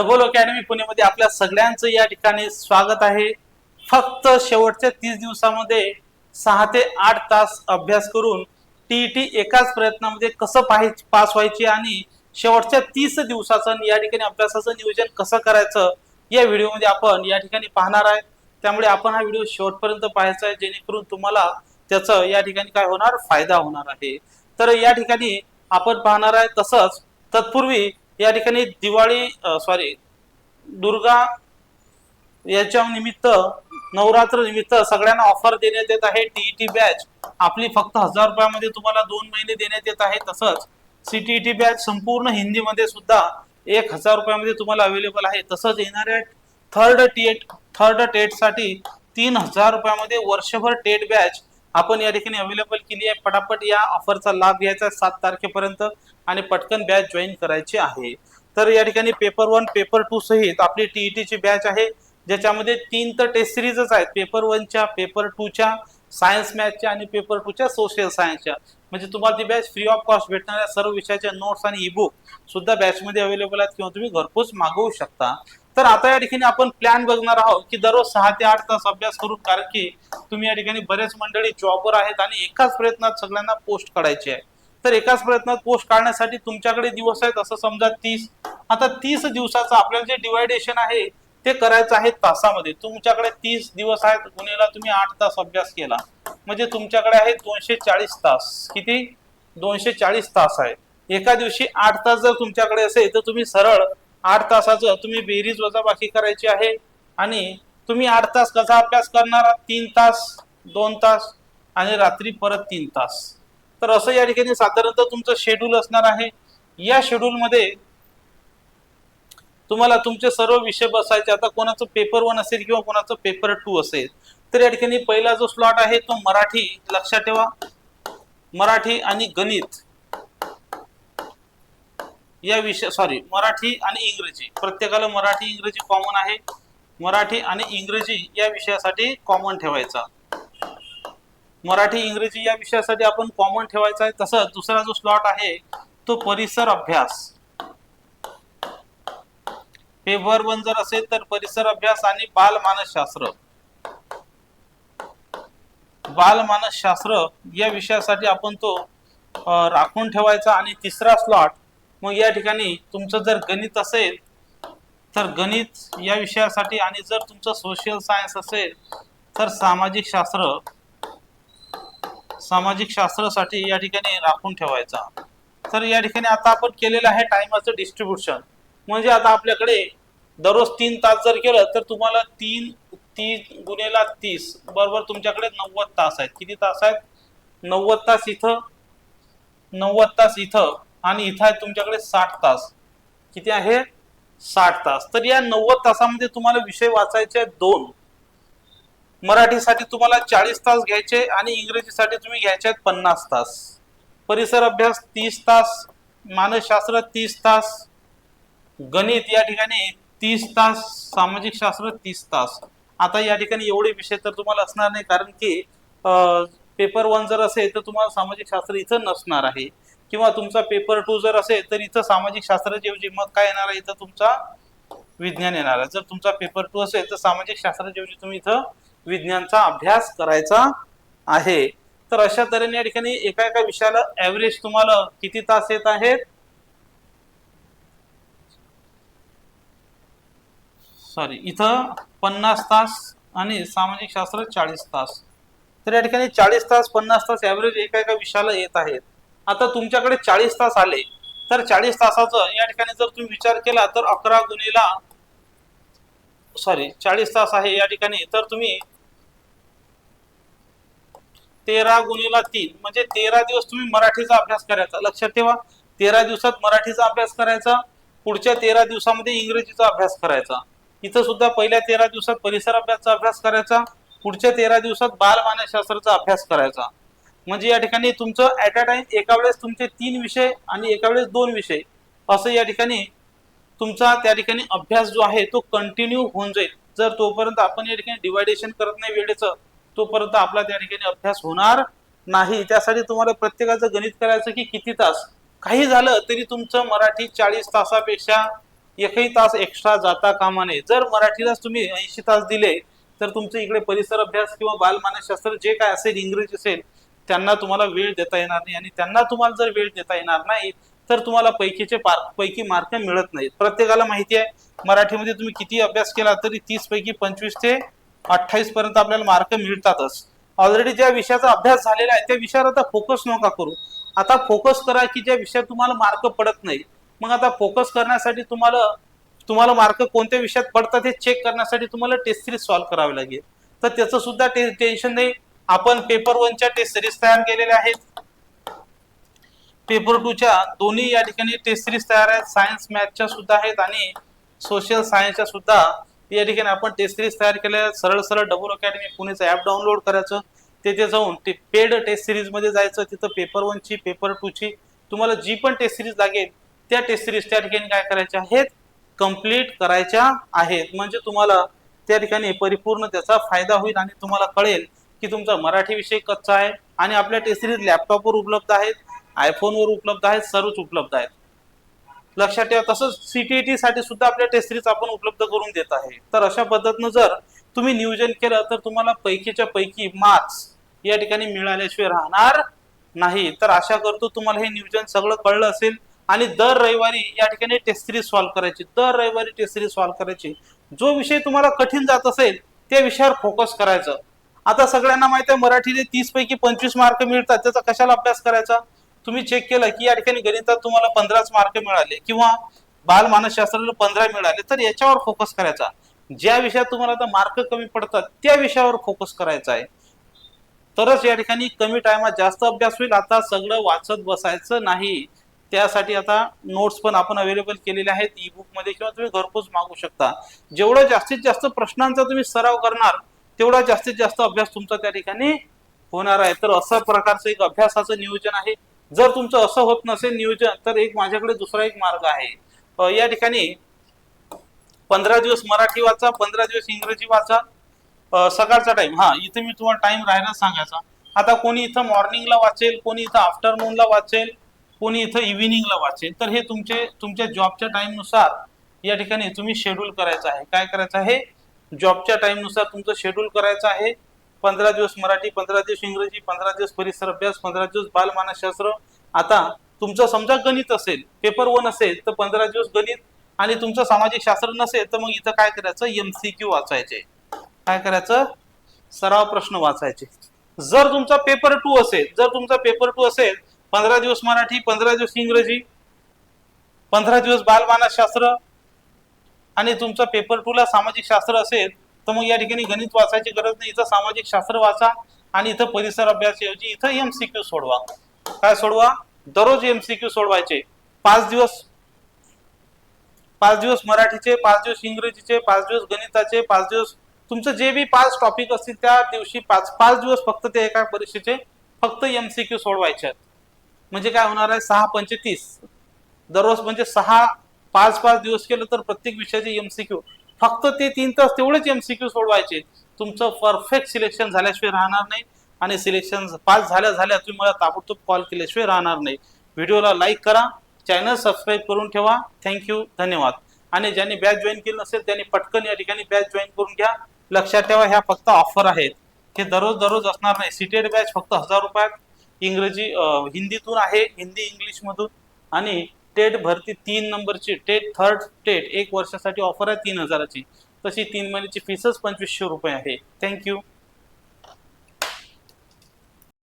Double academy पुणेमध्ये आपल्या सगळ्यांचं या ठिकाणी स्वागत आहे. फक्त शेवटच्या तीस दिवसामध्ये सहा ते आठ तास अभ्यास करून टीईटी एकाच प्रयत्नामध्ये कसं पाहायची पास व्हायची आणि शेवटच्या तीस दिवसाचं या ठिकाणी अभ्यासाचं नियोजन कसं करायचं या व्हिडिओमध्ये आपण या ठिकाणी पाहणार आहे. त्यामुळे आपण हा व्हिडिओ शेवटपर्यंत पाहायचा आहे. जेणेकरून तुम्हाला त्याचं या ठिकाणी काय होणार फायदा होणार आहे. तर या ठिकाणी आपण पाहणार आहे तसंच तत्पूर्वी या ठिकाणी दिवाळी सॉरी दुर्गा याच्या निमित्त नवरात्र निमित्त सगळ्यांना ऑफर देण्यात येत आहे. टीईटी बॅच आपली फक्त हजार रुपयामध्ये तुम्हाला दोन महिने देण्यात येत आहे. तसंच सीटीईटी बॅच संपूर्ण हिंदीमध्ये सुद्धा एक हजार रुपयामध्ये तुम्हाला अवेलेबल आहे. तसंच येणाऱ्या थर्ड टेट थर्ड टेटसाठी तीन हजार रुपयामध्ये वर्षभर टेट बॅच आपण या ठिकाणी अवेलेबल केली आहे. पटापट या ऑफरचा लाभ घ्यायचा सात तारखेपर्यंत आणि पटकन बॅच जॉईन करायची आहे. तर या ठिकाणी पेपर वन पेपर टू सहित आपली टीईटीची बॅच आहे. ज्याच्यामध्ये तीन तर टेस्ट सिरीजच आहेत. पेपर वनच्या पेपर टूच्या सायन्स मॅथच्या आणि पेपर टूच्या सोशल सायन्सच्या म्हणजे तुम्हाला ती बॅच फ्री ऑफ कॉस्ट भेटणाऱ्या सर्व विषयाच्या नोट्स आणि ईबुक सुद्धा बॅचमध्ये अवेलेबल आहेत किंवा तुम्ही घरपोच मागवू शकता. तर आता या ठिकाणी आपण प्लॅन बघणार आहोत की दररोज सहा ते आठ तास अभ्यास करून कारण की तुम्ही या ठिकाणी बरेच मंडळी जॉबवर आहेत आणि एकाच प्रयत्नात सगळ्यांना पोस्ट काढायची आहे. तर एकाच प्रयत्नात पोस्ट काढण्यासाठी तुमच्याकडे दिवस आहेत असं समजा तीस. आता तीस दिवसाचं आपल्याला जे डिवायडेशन आहे ते करायचं आहे तासामध्ये. तुमच्याकडे तीस दिवस आहेत गुन्हेला तुम्ही आठ तास अभ्यास केला. म्हणजे तुमच्याकडे आहे दोनशे चाळीस तास. किती? दोनशे चाळीस तास आहे. एका दिवशी आठ तास जर तुमच्याकडे असेल तर तुम्ही सरळ आठ तासाचं तुम्ही बेरीज वजाबाकी करायची आहे आणि तुम्ही आठ तास कसा अभ्यास करणार? तीन तास दोन तास आणि रात्री परत तीन तास. तर असं या ठिकाणी साधारणतः तुमचं शेड्यूल असणार आहे. या शेड्यूलमध्ये तुम्हाला तुमचे सर्व विषय बसायचे. आता कोणाचं पेपर वन असेल किंवा कोणाचं पेपर टू असेल तर या ठिकाणी पहिला जो स्लॉट आहे तो मराठी लक्षात ठेवा. मराठी आणि गणित. या विषय सॉरी मराठी आणि इंग्रजी. प्रत्येकाला मराठी इंग्रजी कॉमन आहे. मराठी आणि इंग्रजी या विषयासाठी कॉमन ठेवायचा. मराठी इंग्रजी या विषयासाठी आपण कॉमन ठेवायचा आहे. तसंच दुसरा जो स्लॉट आहे तो परिसर अभ्यास. पेपर वन जर असेल तर परिसर अभ्यास आणि बाल मानसशास्त्र. बाल मानसशास्त्र या विषयासाठी आपण तो राखून ठेवायचा. आणि तिसरा स्लॉट मग या ठिकाणी तुमचं जर गणित असेल तर गणित या विषयासाठी आणि जर तुमचं सोशल सायन्स असेल तर सामाजिक शास्त्र सामाजिक शास्त्रासाठी या ठिकाणी राखून ठेवायचा. तर या ठिकाणी आता आपण केलेलं आहे टायमाचं डिस्ट्रीब्युशन म्हणजे आता आपल्याकडे दररोज तीन तास जर केलं तर तुम्हाला तीन तीन गुन्हेला तीस बरोबर तुमच्याकडे नव्वद तास आहेत. किती तास आहेत? नव्वद तास इथं नव्वद तास इथं. आणि इथं आहे तुमच्याकडे साठ तास. किती आहे? साठ तास. तर या नव्वद तासामध्ये तुम्हाला विषय वाचायचे आहेत दोन. मराठीसाठी तुम्हाला चाळीस तास घ्यायचे आणि इंग्रजीसाठी तुम्ही घ्यायचे आहेत पन्नास तास. परिसर अभ्यास तीस तास मानसशास्त्र तीस तास गणित या ठिकाणी तीस तास सामाजिक शास्त्र तीस तास. आता या ठिकाणी एवढे विषय तर तुम्हाला असणार नाही कारण की पेपर वन जर असेल तर तुम्हाला सामाजिक शास्त्र इथं नसणार आहे. किंवा तुमचा पेपर टू जर असेल तर इथं सामाजिक शास्त्राऐवजी मग काय येणार आहे इथं तुमचा विज्ञान येणार आहे. जर तुमचा पेपर टू असेल तर सामाजिक शास्त्राच्या ऐवजी तुम्ही इथं विज्ञानचा अभ्यास करायचा आहे. तर अशा तऱ्हेने या ठिकाणी एका एका विषयाला ऍव्हरेज तुम्हाला किती तास येत आहेत? सॉरी इथं पन्नास तास आणि सामाजिक शास्त्र चाळीस तास. तर या ठिकाणी चाळीस तास पन्नास तास ऍव्हरेज एका एका विषयाला येत आहेत. आता तुमच्याकडे चाळीस तास आले तर चाळीस तासाचं या ठिकाणी जर तुम्ही विचार केला तर अकरा गुन्हेला सॉरी चाळीस तास आहे या ठिकाणी तर तुम्ही तेरा गुणीला तीन म्हणजे तेरा दिवस तुम्ही मराठीचा अभ्यास करायचा. लक्षात ठेवा तेरा दिवसात मराठीचा अभ्यास करायचा पुढच्या तेरा दिवसामध्ये इंग्रजीचा अभ्यास करायचा. इथं सुद्धा पहिल्या तेरा दिवसात परिसर अभ्यासचा अभ्यास करायचा पुढच्या तेरा दिवसात बालमानसशास्त्राचा अभ्यास करायचा. म्हणजे या ठिकाणी तुमचं ऍट अ टाइम एका वेळेस तुमचे तीन विषय आणि एका वेळेस दोन विषय. असं या ठिकाणी तुमचा त्या ठिकाणी अभ्यास जो आहे तो कंटिन्यू होऊन जाईल. जर तोपर्यंत आपण या ठिकाणी डिवायडेशन करत नाही वेळेचं तोपर्यंत आपला त्या ठिकाणी अभ्यास होणार नाही. त्यासाठी तुम्हाला प्रत्येकाचं गणित करायचं की किती तास? काही झालं तरी तुमचं मराठी चाळीस तासापेक्षा एकही तास एक्स्ट्रा जाता कामा नये. जर मराठीलाच तुम्ही ऐंशी तास दिले तर तुमचे इकडे परिसर अभ्यास किंवा बालमानसशास्त्र जे काय असेल इंग्रजी असेल त्यांना तुम्हाला वेळ देता येणार नाही आणि त्यांना तुम्हाला जर वेळ देता येणार नाही तर तुम्हाला पैकीचे पार पैकी मार्क मिळत नाहीत. प्रत्येकाला माहिती आहे मराठीमध्ये तुम्ही किती अभ्यास केला तरी तीस पैकी पंचवीस ते अठ्ठावीस पर्यंत आपल्याला मार्क मिळतातच. ऑलरेडी ज्या विषयाचा अभ्यास झालेला आहे त्या विषयावर आता फोकस नका करू. आता फोकस करा की ज्या विषयात तुम्हाला मार्क पडत नाही मग आता फोकस करण्यासाठी तुम्हाला तुम्हाला मार्क कोणत्या विषयात पडतात हे चेक करण्यासाठी तुम्हाला टेस्ट सिरीज सॉल्व्ह करावी लागेल. तर त्याचं सुद्धा टे टेन्शन नाही. आपण पेपर वनच्या टेस्ट सिरीज तयार केलेल्या आहेत. पेपर टूच्या दोन्ही या ठिकाणी टेस्ट सिरीज तयार आहेत. सायन्स मॅथच्या सुद्धा आहेत आणि सोशल सायन्सच्या सुद्धा या ठिकाणी आपण टेस्ट सिरीज तयार केल्या सरळ सरळ डबल अकॅडमी पुणेचं ॲप डाउनलोड करायचं. तिथे जाऊन ते पेड टेस्ट सिरीजमध्ये जायचं. तिथं पेपर वनची पेपर टूची तुम्हाला जी पण टेस्ट सिरीज लागेल त्या टेस्ट सिरीज त्या ठिकाणी काय करायच्या आहेत? कंप्लीट करायच्या आहेत. म्हणजे तुम्हाला त्या ठिकाणी परिपूर्ण त्याचा फायदा होईल आणि तुम्हाला कळेल की तुमचा मराठी विषय कच्चा आहे आणि आपल्या टेस्ट सिरीज लॅपटॉपवर उपलब्ध आहेत आयफोनवर उपलब्ध आहेत सर्वच उपलब्ध आहेत. लक्षात ठेवा तसंच सीटीईटी साठी सुद्धा आपल्या टेस्ट सिरीज आपण उपलब्ध करून देत आहे. तर अशा पद्धतीनं जर तुम्ही नियोजन केलं तर तुम्हाला पैकीच्या पैकी मार्क्स या ठिकाणी मिळाल्याशिवाय राहणार नाही. तर आशा करतो तुम्हाला हे नियोजन सगळं कळलं असेल आणि दर रविवारी या ठिकाणी टेस्ट सिरीज सॉल्व्ह करायची दर रविवारी टेस्ट सिरीज सॉल्व्ह करायची. जो विषय तुम्हाला कठीण जात असेल त्या विषयावर फोकस करायचं. आता सगळ्यांना माहिती आहे मराठीने तीस पैकी पंचवीस मार्क मिळतात. त्याचा कशाला अभ्यास करायचा? तुम्ही चेक केलं की या ठिकाणी गणितात तुम्हाला पंधराच मार्क मिळाले किंवा बालमानसशास्त्राला पंधरा मिळाले तर याच्यावर फोकस करायचा. ज्या विषयात तुम्हाला आता मार्क कमी पडतात त्या विषयावर फोकस करायचा आहे. तरच या ठिकाणी कमी टायमात जास्त अभ्यास होईल. आता सगळं वाचत बसायचं नाही. त्यासाठी आता नोट्स पण आपण अवेलेबल केलेले आहेत ई बुकमध्ये किंवा तुम्ही घरपोच मागू शकता. जेवढं जास्तीत जास्त प्रश्नांचा तुम्ही सराव करणार तेवढा जास्तीत जास्त अभ्यास तुमचा त्या ठिकाणी होणार आहे. तर असं प्रकारचं एक अभ्यासाचं नियोजन आहे. जर तुमचं असं होत नसेल नियोजन तर एक माझ्याकडे दुसरा एक मार्ग आहे. या ठिकाणी पंधरा दिवस मराठी वाचा पंधरा दिवस इंग्रजी वाचा. सकाळचा टाइम हा इथे मी तुम्हाला टाइम राहायला सांगायचा. आता कोणी इथं मॉर्निंगला वाचेल कोणी इथं आफ्टरनूनला वाचेल कोणी इथं इव्हिनिंगला वाचेल. तर हे तुमचे तुमच्या जॉबच्या टाइमनुसार या ठिकाणी तुम्ही शेड्यूल करायचं आहे. काय करायचं आहे? जॉबच्या टाईमनुसार तुमचं शेड्यूल करायचं आहे. पंधरा दिवस मराठी पंधरा दिवस इंग्रजी पंधरा दिवस परिसर अभ्यास पंधरा दिवस बालमानसशास्त्र. आता तुमचं समजा गणित असेल पेपर वन असेल तर पंधरा दिवस गणित आणि तुमचं सामाजिक शास्त्र नसेल तर मग इथं काय करायचं? एम सी क्यू वाचायचे. काय करायचं? सराव प्रश्न वाचायचे. जर तुमचा पेपर टू असेल जर तुमचा पेपर टू असेल पंधरा दिवस मराठी पंधरा दिवस इंग्रजी पंधरा दिवस बालमानसशास्त्र आणि तुमचा पेपर टू ला सामाजिक शास्त्र असेल तर मग या ठिकाणी गणित वाचायची गरज नाही. इथं सामाजिक शास्त्र वाचा आणि इथं परिसर अभ्यासाऐवजी इथं एमसीक्यू सोडवा. काय सोडवा? दररोज एमसीक्यू सोडवायचे. पाच दिवस पाच दिवस मराठीचे पाच दिवस इंग्रजीचे पाच दिवस गणिताचे पाच दिवस तुमचं जे बी पाच टॉपिक असतील त्या दिवशी पाच पाच दिवस फक्त ते एका परीक्षेचे फक्त एमसीक्यू सोडवायचे आहेत. म्हणजे काय होणार आहे? सहा पंचे तीस. दररोज म्हणजे सहा पाच पाच दिवस केलं तर प्रत्येक विषयाचे एमसीक्यू फक्त ते तीन तास तेवढेच एमसीक्यू सोडवायचे. तुमचं परफेक्ट सिलेक्शन झाल्याशिवाय राहणार नाही आणि सिलेक्शन पास झाल्या झाल्या तुम्ही मला ताबडतोब कॉल केल्याशिवाय राहणार नाही. व्हिडिओला लाईक करा चॅनल सबस्क्राईब करून ठेवा. थँक्यू धन्यवाद. आणि ज्यांनी बॅच जॉईन केली नसेल त्यांनी पटकन या ठिकाणी बॅच जॉईन करून घ्या. लक्षात ठेवा ह्या फक्त ऑफर आहेत. हे दररोज दररोज असणार नाही. सीटेड बॅच फक्त हजार रुपयात इंग्रजी हिंदीतून आहे. हिंदी इंग्लिशमधून. आणि टेट भरती तीन नंबरची टेट थर्ड टेट एक वर्षासाठी ऑफर आहे तीन हजाराची. तशी तीन महिन्याची फीसच पंचवीसशे रुपये आहे. थँक्यू